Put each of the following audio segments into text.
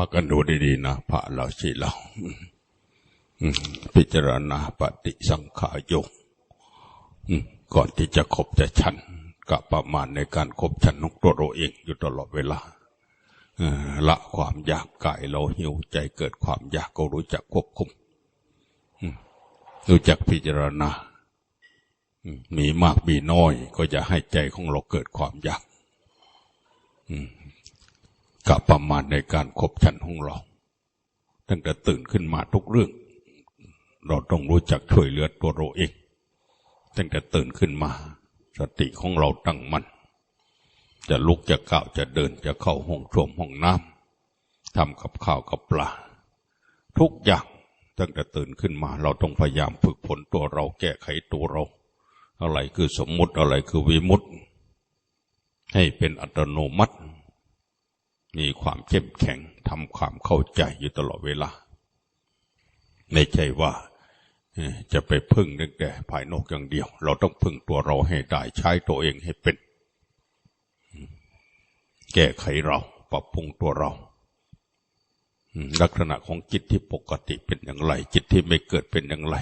พักกันดูดีๆนะพระเราสิเราพิจารณาปฏิสังขายกก่อนที่จะคบจะชันกับประมาณในการคบชันของตัวเราเองอยู่ตลอดเวลาละความอยากกายเราหิวใจเกิดความอยากก็รู้จักควบคุมรู้จักพิจารณา มีมากมีน้อย ก็จะให้ใจของเราเกิดความอยาก กับประมาณในการคบฉันของเรา ตั้งแต่ตื่นขึ้นมาทุกเรื่อง เราต้องรู้จักช่วยเหลือตัวเราเอง ตั้งแต่ตื่นขึ้นมา สติของเราตั้งมัน่น จะลุกจะก้าวจะเดินจะเข้าห้องชมห้องน้ำทำกับข้าวกับปลา ทุกอย่างตั้งแต่ตื่นขึ้นมา เราต้องพยายามฝึกฝนตัวเราแก้ไขตัวเรา อะไรคือสมมุติอะไรคือวิมุตติให้เป็นอัตโนมัติ มีความเข้มแข็งทำความเข้าใจอยู่ตลอดเวลา ไม่ใช่ว่าจะไปพึ่งนึกแต่ภายนอกอย่างเดียว เราต้องพึ่งตัวเราให้ได้ใช้ตัวเองให้เป็น แก้ไขเราปรับปรุงตัวเรา ลักษณะของจิตที่ปกติเป็นอย่างไร จิตที่ไม่เกิดเป็นอย่างไร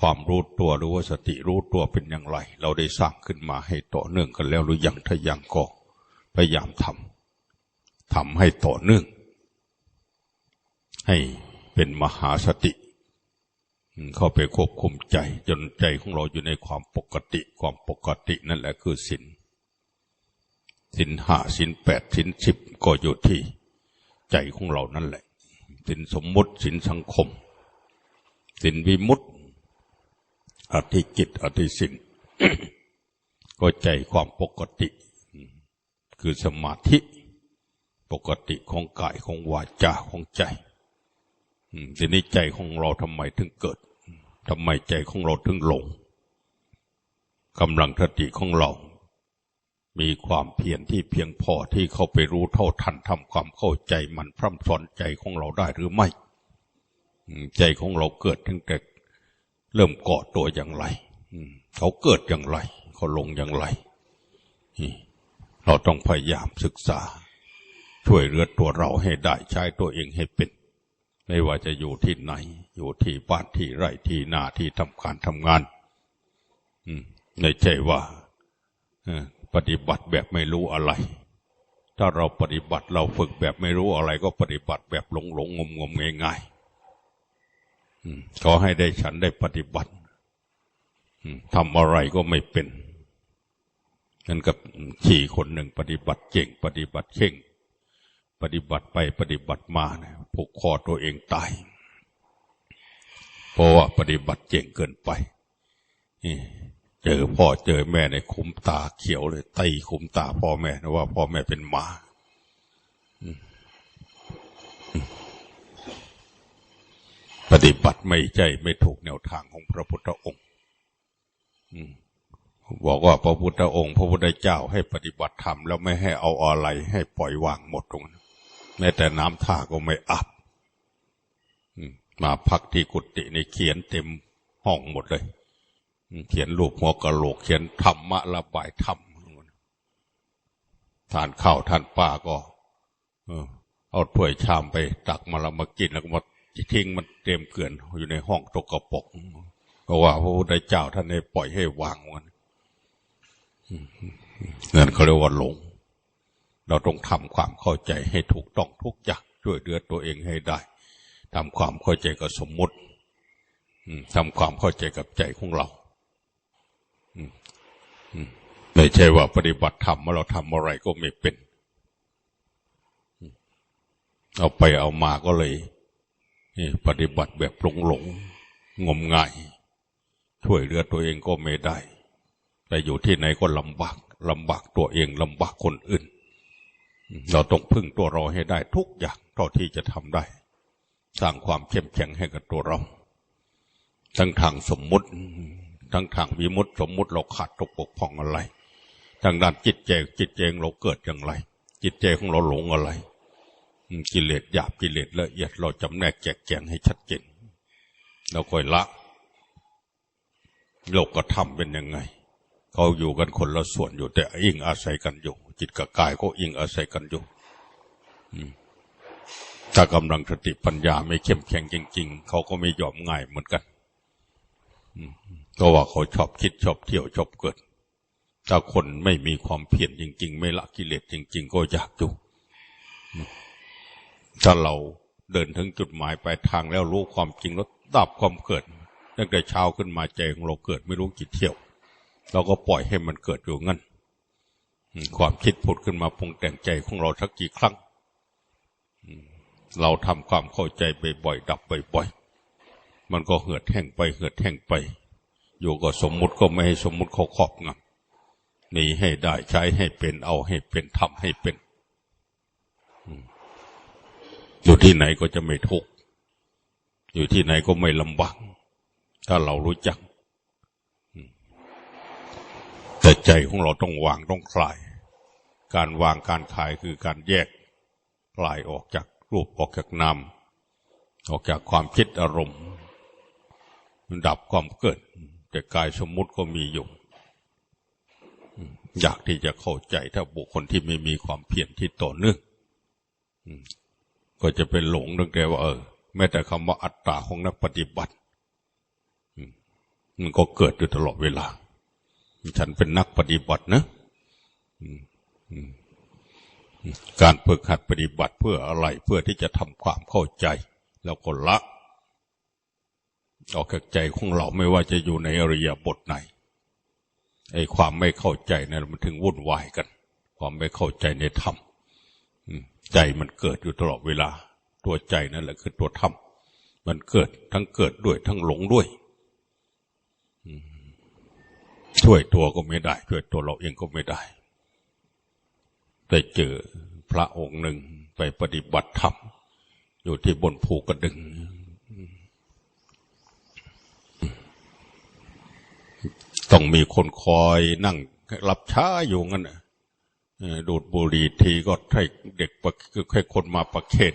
ความรู้ตัวหรือว่าสติรู้ตัวเป็นอย่างไร เราได้สร้างขึ้นมาให้ต่อเนื่องกันแล้วหรือยังถ้ายังก็พยายามทำ ทำให้ต่อเนื่อง ให้เป็นมหาสติ เข้าไปควบคุมใจ จนใจของเราอยู่ในความปกติ ความปกตินั่นแหละคือสินสินห้าสินแปดสินสิบก็อยู่ที่ใจของเรานั่นแหละสินสมมุติสินสังคมสินวิมุตติอธิจิตอธิสินก็ใจความปกติ คือสมาธิ ปกติของกายของวาจาของใจทีนี้ใจของเราทำไมถึงเกิดทำไมใจของเราถึงหลงกำลังสติของเรา มีความเพียรที่เพียงพอที่เข้าไปรู้เท่าทันทำความเข้าใจมันพร่ำสอนใจของเราได้หรือไม่ ใจของเราเกิดตั้งแต่เริ่มเกาะตัวอย่างไรเขาเกิดอย่างไร เขาลงอย่างไร เราต้องพยายามศึกษา ช่วยเหลือตัวเราให้ได้ใช้ตัวเองให้เป็น ไม่ว่าจะอยู่ที่ไหน อยู่ที่บ้านที่ไร่ที่นาที่ทำการทำงานในใจว่าปฏิบัติแบบไม่รู้อะไร ถ้าเราปฏิบัติเราฝึกแบบไม่รู้อะไรก็ปฏิบัติแบบหลงหลงงมงมง่ายง่ายขอให้ได้ฉันได้ปฏิบัติทำอะไรก็ไม่เป็นนั่นกับขี่คนหนึ่งปฏิบัติเก่ง ปฏิบัติเข่ง ปฏิบัติไปปฏิบัติมาเนี่ยผูกคอตัวเองตาย เพราะว่าปฏิบัติเจ๋งเกินไปเจอพ่อเจอแม่ในคุ้มตาเขียวเลยไตคุ้มตาพ่อแม่นะว่าพ่อแม่เป็นหมาปฏิบัติไม่ใจไม่ถูกแนวทางของพระพุทธองค์บอกว่าพระพุทธองค์ พระพุทธเจ้าให้ปฏิบัติธรรมแล้วไม่ให้เอาอะไรให้ปล่อยวางหมดตรงนั้น แม้แต่น้ำท่าก็ไม่อาบมาพักที่กุฏิในเขียนเต็มห้องหมดเลย เขียนรูปหัวกะโหลก เขียนธรรมะระบายธรรมทานข้าวทานปลาก็เอาถ้วยชามไปตักมาล้วมากินแล้วก็มาทิ้งมันเต็มเกลื่อนอยู่ในห้องตกกระปกเพราะว่าพระพุทธเจ้าท่านให้ปล่อยให้วางมันนั่นเขาเรียกว่าหลง เราต้องทำความเข้าใจให้ถูกต้องทุกอย่างช่วยเหลือตัวเองให้ได้ทำความเข้าใจกับสมมติทำความเข้าใจกับใจของเราไม่ใช่ว่าปฏิบัติธรรมเราทำอะไรก็ไม่เป็น เอาไปเอามาก็เลยปฏิบัติแบบหลงหลงงมงาย ช่วยเหลือตัวเองก็ไม่ได้แต่อยู่ที่ไหนก็ลำบากลำบากตัวเองลำบากคนอื่น เราต้องพึ่งตัวเราให้ได้ทุกอย่างเท่าที่จะทำได้ สร้างความเข้มแข็งให้กับตัวเรา ทั้งทางสมมุติ ทั้งทางวิมุติสมมุติเราขาดตกปกพ่องอะไร ทางด้านจิตใจจิตใจเราเกิดอย่างไร จิตใจของเราหลงอะไร กิเลสหยาบกิเลสละเอียดเราจำแนกแจกแจงให้ชัดเจนเราค่อยละโลกกระทำเป็นยังไง เขาอยู่กันคนละส่วนอยู่แต่อิงอาศัยกันอยู่ จิตกับกายก็อิงอาศัยกันอยู่ถ้ากำลังสติปัญญาไม่เข้มแข็งจริง ๆ เขาก็ไม่ยอมง่ายเหมือนกันก็ว่าเขาชอบคิดชอบเที่ยวชอบเกิด ถ้าคนไม่มีความเพียรจริง ๆ ไม่ละกิเลสจริง ๆ ก็อยากอยู่ถ้าเราเดินถึงจุดหมายปลายทางแล้วรู้ความจริงแล้วดับความเกิดตั้งแต่เช้าขึ้นมาใจของเราเกิดไม่รู้กี่เที่ยว เราก็ปล่อยให้มันเกิดอยู่งั้น ความคิดผุดขึ้นมาปรุงแต่งใจของเราสักกี่ครั้ง เราทำความเข้าใจบ่อยๆดับบ่อยๆมันก็เหือดแห้งไปเหือดแห้งไป อยู่กับสมมุติก็ไม่ให้สมมุติเขาครอบงำมีให้ได้ใช้ให้เป็นเอาให้เป็นทำให้เป็น อยู่ที่ไหนก็จะไม่ทุกข์อยู่ที่ไหนก็ไม่ลำบากถ้าเรารู้จัก แต่ใจของเราต้องวางต้องคลาย การวางการคลายคือการแยกคลายออกจากรูปออกจากนามออกจากความคิดอารมณ์ ดับความเกิด แต่กายสมมุติก็มีอยู่ อยากที่จะเข้าใจถ้าบุคคลที่ไม่มีความเพียรที่ต่อเนื่องก็จะเป็นหลงตั้งแต่ว่าเออแม้แต่คำว่าอัตตาของนักปฏิบัติมันก็เกิดอยู่ตลอดเวลา ฉันเป็นนักปฏิบัตินะการฝึกหัดปฏิบัติเพื่ออะไรเพื่อที่จะทำความเข้าใจ แล้วก็ละ ออกจากใจของเราไม่ว่าจะอยู่ในอริยบทไหนไอ้ความไม่เข้าใจนะั้นมันถึงวุ่นวายกัน ความไม่เข้าใจในธรรมใจมันเกิดอยู่ตลอดเวลา ตัวใจนั่นแหละคือตัวธรรมมันเกิดทั้งเกิดด้วยทั้งหลงด้วย ช่วยตัวก็ไม่ได้ ช่วยตัวเราเองก็ไม่ได้ได้เจอพระองค์หนึ่งไปปฏิบัติธรรมอยู่ที่บนภูกระดึง ต้องมีคนคอยนั่งรับช้าอยู่งั้นดูดบุหรี่ทีก็ให้เด็กคือให้คนมาประเคน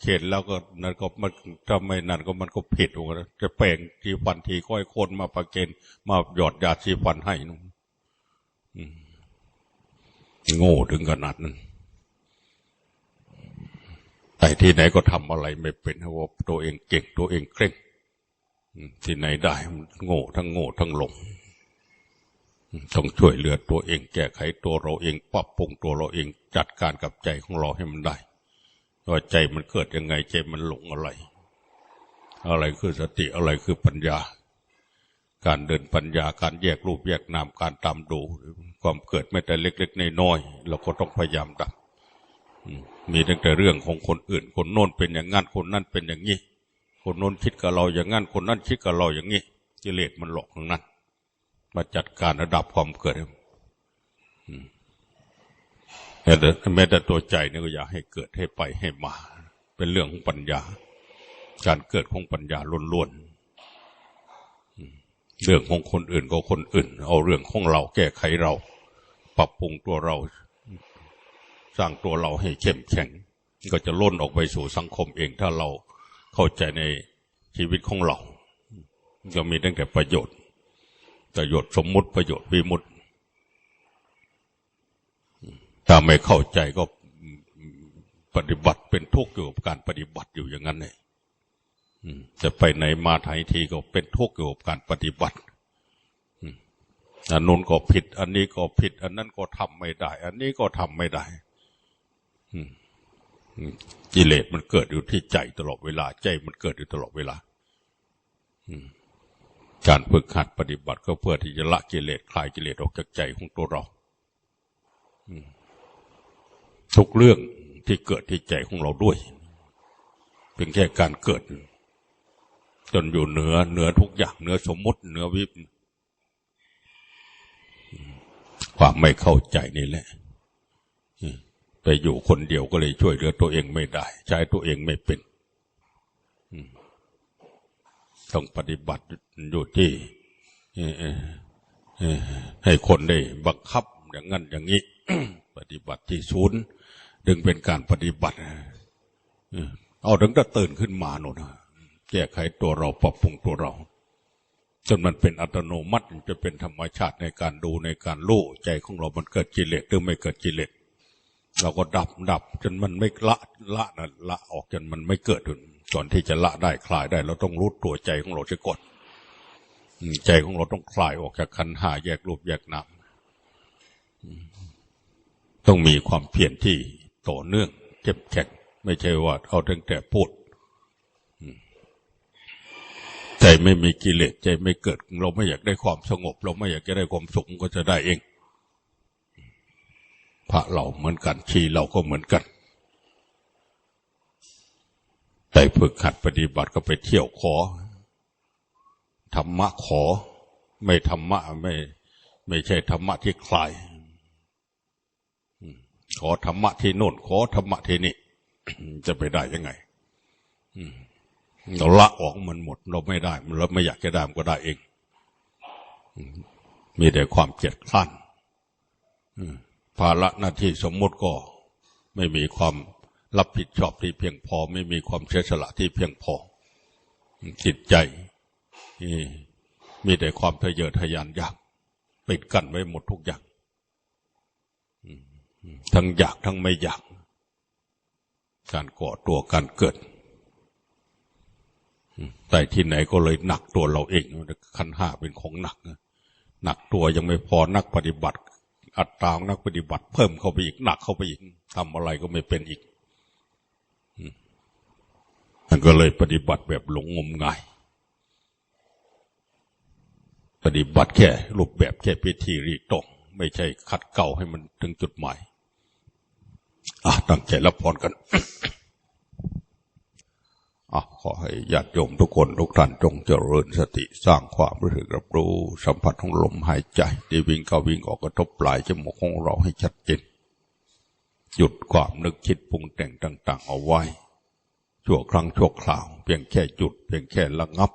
เคนแล้วก็นั่นก็มันถ้าไม่นั่นก็มันก็ผิดอนะจะแปลงทีฟันทีก็ให้คนมาประเคนมาหยอดยาทีฟันให้นู่นโง่ถึงขนาดนั้นแต่ที่ไหนก็ทำอะไรไม่เป็นเพราะตัวเองเก่งตัวเองเคร่งที่ไหนได้มันโง่ทั้งโง่ทั้งหลงต้องช่วยเหลือตัวเองแก้ไขตัวเราเองปรับปรุงตัวเราเองจัดการกับใจของเราให้มันได้ ว่าใจมันเกิดยังไง ใจมันหลงอะไร อะไรคือสติอะไรคือปัญญา การเดินปัญญาการแยกรูปแยกนามการตามดู ความเกิดแม้แต่เล็กๆน้อยๆเราก็ต้องพยายามดับมีตั้งแต่เรื่องของคนอื่น คนโน้นเป็นอย่างงั้นคนนั่นเป็นอย่างนี้คนโน้นคิดกับเราอย่างงั้นคนนั้นคิดกับเราอย่างนี้กิเลสมันหลอกทั้งนั้นมาจัดการระดับความเกิดแต่ แม้แต่ตัวใจนี่ก็อยากให้เกิดให้ไปให้มา เป็นเรื่องของปัญญา การเกิดของปัญญาล้วนๆเรื่องของคนอื่นก็คนอื่น เอาเรื่องของเราแก้ไขเรา ปรับปรุงตัวเรา สร้างตัวเราให้เข้มแข็ง ก็จะล้นออกไปสู่สังคมเองถ้าเราเข้าใจในชีวิตของเราจะมีตั้งแต่ประโยชน์ประโยชน์สมมุติประโยชน์วิมุตติ ถ้าไม่เข้าใจก็ปฏิบัติเป็นทุกข์อยู่กับการปฏิบัติอยู่อย่างนั้นเลยจะไปไหนมาไทยทีก็เป็นทุกข์อยู่กับการปฏิบัติอันนู้นก็ผิด อันนี้ก็ผิด อันนั้นก็ทำไม่ได้ อันนี้ก็ทำไม่ได้กิเลสมันเกิดอยู่ที่ใจตลอดเวลา ใจมันเกิดอยู่ตลอดเวลาการฝึกหัดปฏิบัติก็เพื่อที่จะละกิเลสคลายกิเลสออกจากใจของตัวเรา ทุกเรื่องที่เกิดที่ใจของเราด้วย เป็นแค่การเกิด จนอยู่เหนือเหนือทุกอย่างเหนือสมมติเหนือวิบความไม่เข้าใจนี่แหละไปอยู่คนเดียวก็เลยช่วยเหลือตัวเองไม่ได้ ใช้ตัวเองไม่เป็นต้องปฏิบัติอยู่ที่ให้คนได้บังคับอย่างนั้นอย่างนี้ ปฏิบัติที่ศูนย์ ดึงเป็นการปฏิบัติเอาถึงจะตื่นขึ้นมาโน่นแก้ไขตัวเราปรับปรุงตัวเรา จนมันเป็นอัตโนมัติจะเป็นธรรมชาติในการดูในการรู้ใจของเรา มันเกิดกิเลสหรือไม่เกิดกิเลสเราก็ดับดับจนมันไม่ละละนะละออกจนมันไม่เกิดก่อนที่จะละได้คลายได้ เราต้องรู้ตัวใจของเราเสียก่อนใจของเราต้องคลายออกจากขันหาแยกรูปแยกนามต้องมีความเพียรที่ ต่อเนื่องเจ็บแข็งไม่ใช่ว่าเอาตั้งแต่พูดใจไม่มีกิเลสใจไม่เกิด เราไม่อยากได้ความสงบ เราไม่อยากจะได้ความสุขก็จะได้เอง พระเราเหมือนกันชีเราก็เหมือนกันแต่ฝึกขัดปฏิบัติก็ไปเที่ยวขอธรรมะขอ ไม่ธรรมะไม่ ไม่ใช่ธรรมะที่คลาย ขอธรรมะที่โน่น ขอธรรมะที่นี่จะไปได้ยังไงเราละออกมันหมด เราไม่ได้เราไม่อยากจะได้มันก็ได้เอง มีแต่ความเจ็ดขั้นภาระหน้าที่สมมติก็ ไม่มีความรับผิดชอบที่เพียงพอ ไม่มีความเสียสละที่เพียงพอจิตใจมีแต่ความทะเยอทะยานอยากปิดกั้นไว้หมดทุกอย่าง ทั้งอยากทั้งไม่อยาก การก่อตัวการเกิด แต่ที่ไหนก็เลยหนักตัวเราเองขันห้าเป็นของหนัก หนักตัวยังไม่พอนักปฏิบัติ อัตรานักปฏิบัติ เพิ่มเข้าไปอีกหนักเข้าไปอีกทำอะไรก็ไม่เป็นอีกมันก็เลยปฏิบัติแบบหลงงมงาย ปฏิบัติแค่รูปแบบแค่พิธีรีตรงไม่ใช่ขัดเก่าให้มันถึงจุดหมาย อะตั้งใจรับพรกันอะขอให้ญาติโยมทุกคนทุกท่านจงเจริญสติสร้างความรู้สึกรับรู้ สัมผัสของลมหายใจที่วิ่งเข้าวิ่งออกกระทบปลายจมูกของเราให้ชัดเจนหยุดความนึกคิดปรุงแต่งต่าง ๆ เอาไว้ ชั่วครั้งชั่วคราว เพียงแค่จุด เพียงแค่ระงับ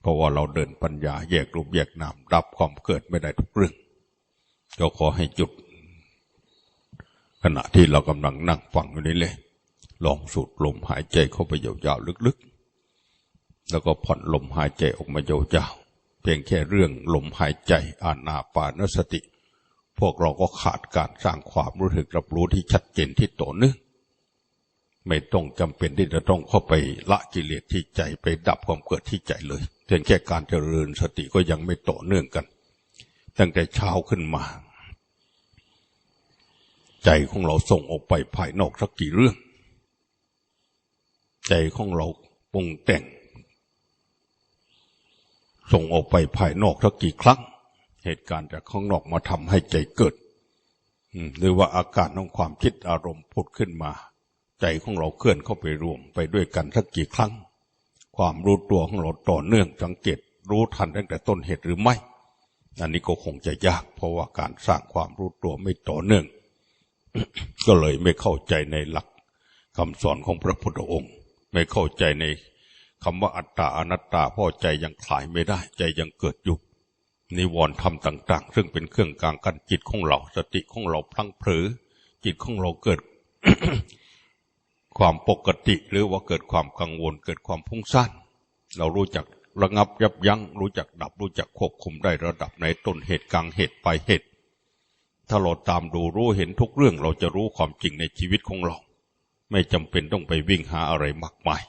เพราะว่าเราเดินปัญญาแยกรูปแยกนามดับความเกิดไม่ได้ทุกเรื่องก็ขอให้จุด ขณะที่เรากำลังนั่งฟังอยู่นี้เลย ลองสูดลมหายใจเข้าไปยาวๆลึกๆ แล้วก็ผ่อนลมหายใจออกมายาวๆเพียงแค่เรื่องลมหายใจอานาปานสติ พวกเราก็ขาดการสร้างความรู้สึกรับรู้ที่ชัดเจนที่ต่อเนื่องไม่ต้องจำเป็นที่จะต้องเข้าไปละกิเลสที่ใจไปดับความเกิดที่ใจเลยเพียงแค่การเจริญสติก็ยังไม่ต่อเนื่องกัน ตั้งแต่เช้าขึ้นมา ใจของเราส่งออกไปภายนอกสักกี่เรื่อง ใจของเราปรุงแต่ง ส่งออกไปภายนอกสักกี่ครั้ง เหตุการณ์จากข้างนอกมาทำให้ใจเกิดหรือว่าอาการของความคิดอารมณ์พุดขึ้นมา ใจของเราเคลื่อนเข้าไปรวมไปด้วยกันสักกี่ครั้ง ความรู้ตัวของเราต่อเนื่องสังเกตรู้ทันตั้งแต่ต้นเหตุหรือไม่ อันนี้ก็คงจะยาก เพราะว่าการสร้างความรู้ตัวไม่ต่อเนื่อง ก็เลยไม่เข้าใจในหลักคำสอนของพระพุทธองค์ ไม่เข้าใจในคำว่าอัตตาอนัตตาพ่อใจยังคลายไม่ได้ใจยังเกิดอยู่นิวรณ์ธรรมต่าง ๆ ซึ่งเป็นเครื่องกลางกันจิตของเรา สติของเราพลังเผลอจิตของเราเกิด ความปกติหรือว่าเกิดความกังวลเกิดความพุ่งสั้นเรารู้จักระงับยับยัง้งรู้จักดับรู้จักควบคุมได้ระดับในต้นเหตุกลางเหตุปลายเหตุ ถ้าเราตามดูรู้เห็นทุกเรื่องเราจะรู้ความจริงในชีวิตของเรา ไม่จำเป็นต้องไปวิ่งหาอะไรมากมาย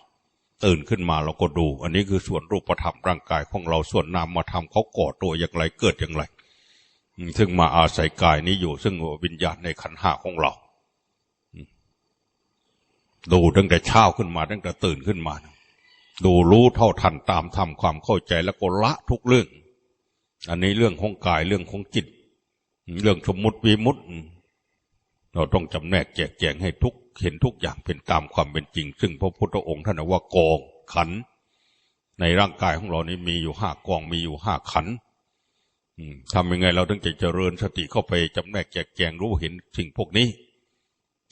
ตื่นขึ้นมาเราก็ดู อันนี้คือส่วนรูปธรรมร่างกายของเราส่วนนามมาทำเขาก่อตัวอย่างไรเกิดอย่างไร ซึ่งมาอาศัยกายนี้อยู่ซึ่งวิญญาณในขันห้าของเรา ดูตั้งแต่เช้าขึ้นมาตั้งแต่ตื่นขึ้นมา ดูรู้เท่าทันตามทำความเข้าใจแล้วก็ละทุกเรื่อง อันนี้เรื่องของกายเรื่องของจิต เรื่องสมมุติวิมุติเราต้องจำแนกแจกแจงให้ทุกเห็นทุกอย่างเป็นตามความเป็นจริง ซึ่งพระพุทธองค์ท่านว่ากองขัน ในร่างกายของเรานี้มีอยู่ห้ากองมีอยู่ห้าขันทำยังไงเราต้องจะเจริญสติเข้าไปจำแนกแจกแจงรู้เห็นสิ่งพวกนี้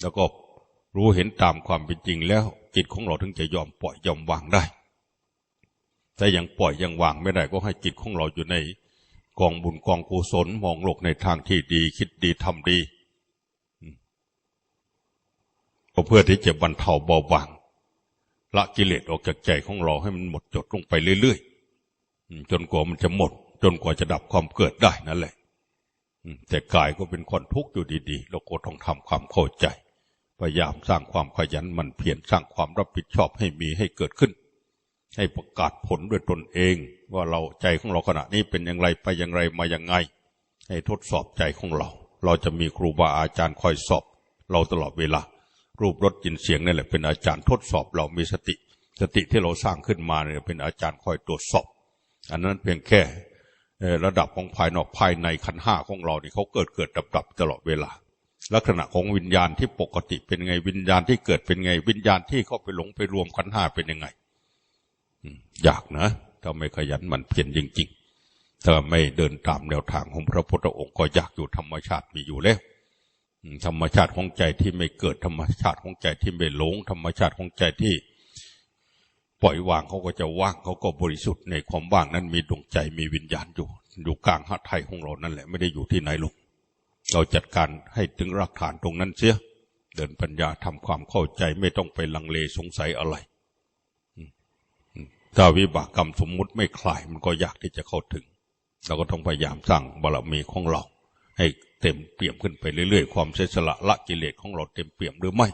แล้วก็รู้เห็นตามความเป็นจริงแล้วจิตของเราถึงจะยอมปล่อยยอมวางได้ แต่ยังปล่อยยังวางไม่ได้ก็ให้จิตของเราอยู่ใน กองบุญกองกุศลมองโลกในทางที่ดี คิดดีทำดีก็เพื่อที่จะบรรเทาเบาบางละกิเลสออกจากใจของเราให้มันหมดจดลงไปเรื่อยๆจนกว่ามันจะหมด จนกว่าจะดับความเกิดได้นั่นแหละแต่กายก็เป็นคนทุกข์อยู่ดีๆเราก็ต้องทำความเข้าใจ พยายามสร้างความขยันมันเพียรสร้างความรับผิดชอบให้มีให้เกิดขึ้น ให้ประกาศผลด้วยตนเอง ว่าเราใจของเราขณะนี้เป็นอย่างไรไปอย่างไรมาอย่างไง ให้ทดสอบใจของเรา เราจะมีครูบาอาจารย์คอยสอบ เราตลอดเวลา รูปรสกลินเสียงนี่แหละเป็นอาจารย์ทดสอบเรามีสติ สติที่เราสร้างขึ้นมาเนี่ยเป็นอาจารย์คอยตรวจสอบ อันนั้นเพียงแค่ระดับของภายนอกภายในขันห้าของเรานี่เขาเกิดเกิดดับดับตลอดเวลา ลักษณะของวิญญาณที่ปกติเป็นไงวิญญาณที่เกิดเป็นไงวิญญาณที่เข้าไปหลงไปรวมขันห้าเป็นยังไง อยากนะ ถ้าไม่ขยันมันเพียรจริงๆ ถ้าไม่เดินตามแนวทางของพระพุทธองค์ก็อยากอยู่ธรรมชาติมีอยู่แล้ว ธรรมชาติของใจที่ไม่เกิดธรรมชาติของใจที่ไม่หลง ธรรมชาติของใจที่ปล่อยวางเขาก็จะว่างเขาก็บริสุทธิ์ในความว่างนั้นมีดวงใจมีวิญญาณอยู่ อยู่กลางหัตถ์ไทยของเรานั่นแหละไม่ได้อยู่ที่ไหนหรอกเราจัดการให้ถึงรากฐานตรงนั้นเสีย เดินปัญญาทำความเข้าใจไม่ต้องไปลังเลสงสัยอะไร ถ้าวิบากกรรมสมมุติไม่คลายมันก็ยากที่จะเข้าถึง เราก็ต้องพยายามสร้างบารมีของเรา ให้เต็มเปี่ยมขึ้นไปเรื่อยๆ ความเสสละละกิเลสของเราเต็มเปี่ยมหรือไม่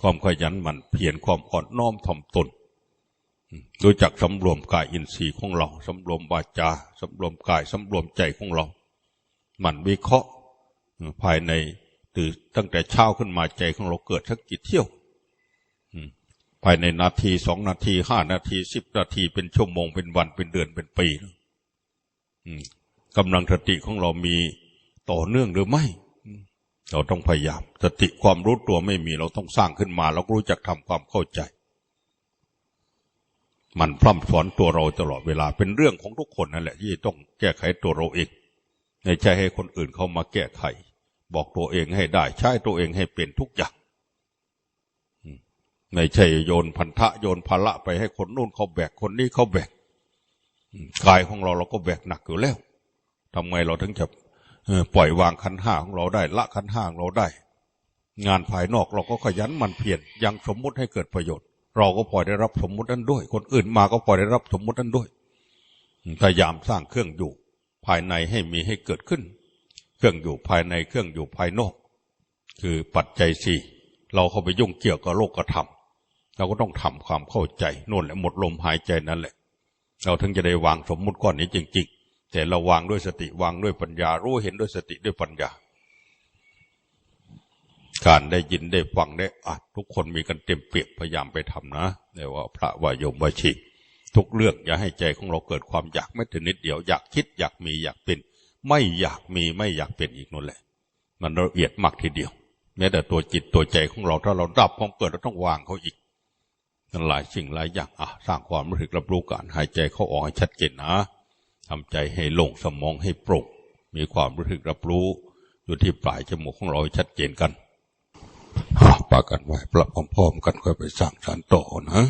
ความขยันหมั่นเพียรความอ่อนน้อมถ่อมตนอืมรู้จักสำรวมกายอินทรีย์ของเราสำรวมวาจาสำรวมกายสำรวมใจของเรา หมั่นวิเคราะห์ภายในตื่นตั้งแต่เช้าขึ้นมาใจของเราเกิดสักกี่เที่ยว ภายในนาทีสองนาทีห้านาทีสิบนาทีเป็นชั่วโมงเป็นวันเป็นเดือนเป็นปีกำลังสติของเรามีต่อเนื่องหรือไม่ เราต้องพยายาม สติความรู้ตัวไม่มีเราต้องสร้างขึ้นมา เรารู้จักทำความเข้าใจ มันพร่ำสอนตัวเราตลอดเวลาเป็นเรื่องของทุกคนนั่นแหละ ที่ต้องแก้ไขตัวเราเองไม่ใช่ให้คนอื่นเขามาแก้ไข บอกตัวเองให้ได้ ใช้ตัวเองให้เป็นทุกอย่าง ไม่ใช่โยนพันธะโยนภาระไปให้คนนู่นเขาแบกคนนี้เขาแบกกายของเราเราก็แบกหนักอยู่แล้วทำไงเราถึงจะปล่อยวางขันห้าของเราได้ ละขันห้าของเราได้ งานภายนอกเราก็ขยันมันเพียรยังสมมุติให้เกิดประโยชน์ เราก็พลอยได้รับสมมุตินั้นด้วย คนอื่นมาก็พลอยได้รับสมมุตินั้นด้วยพยายามสร้างเครื่องอยู่ ภายในให้มีให้เกิดขึ้น เครื่องอยู่ภายในเครื่องอยู่ภายนอก คือปัจจัยสี่เราเข้าไปยุ่งเกี่ยวกับโลกธรรม เราก็ต้องทำความเข้าใจนู่นแหละหมดลมหายใจนั่นแหละ เราถึงจะได้วางสมมุติก้อนนี้จริง ๆ แต่เราวางด้วยสติวางด้วยปัญญา รู้เห็นด้วยสติด้วยปัญญา การได้ยินได้ฟังได้อ่านทุกคนมีกันเต็มเปียกพยายามไปทำนะแต่ว่าพระวายมวชีทุกเรื่องอย่าให้ใจของเราเกิดความอยากไม่ถึงนิดเดียวอยากคิดอยากมีอยากเป็น ไม่อยากมีไม่อยากเป็นอีกนั่นแหละ มันละเอียดมากทีเดียว แม้แต่ตัวจิตตัวใจของเราถ้าเราดับความเกิดเราต้องวางเขาอีก หลายสิ่งหลายอย่างอะสร้างความรู้สึกรับรู้การหายใจเข้าออกให้ชัดเจนนะทำใจให้โล่งสมองให้โปร่งมีความรู้สึกรับรู้ อยู่ที่ปลายจมูกของเราชัดเจนกันอะปากันไว้ปรับพร้อมๆกันค่อยไปสร้างสรรค์ต่อนะ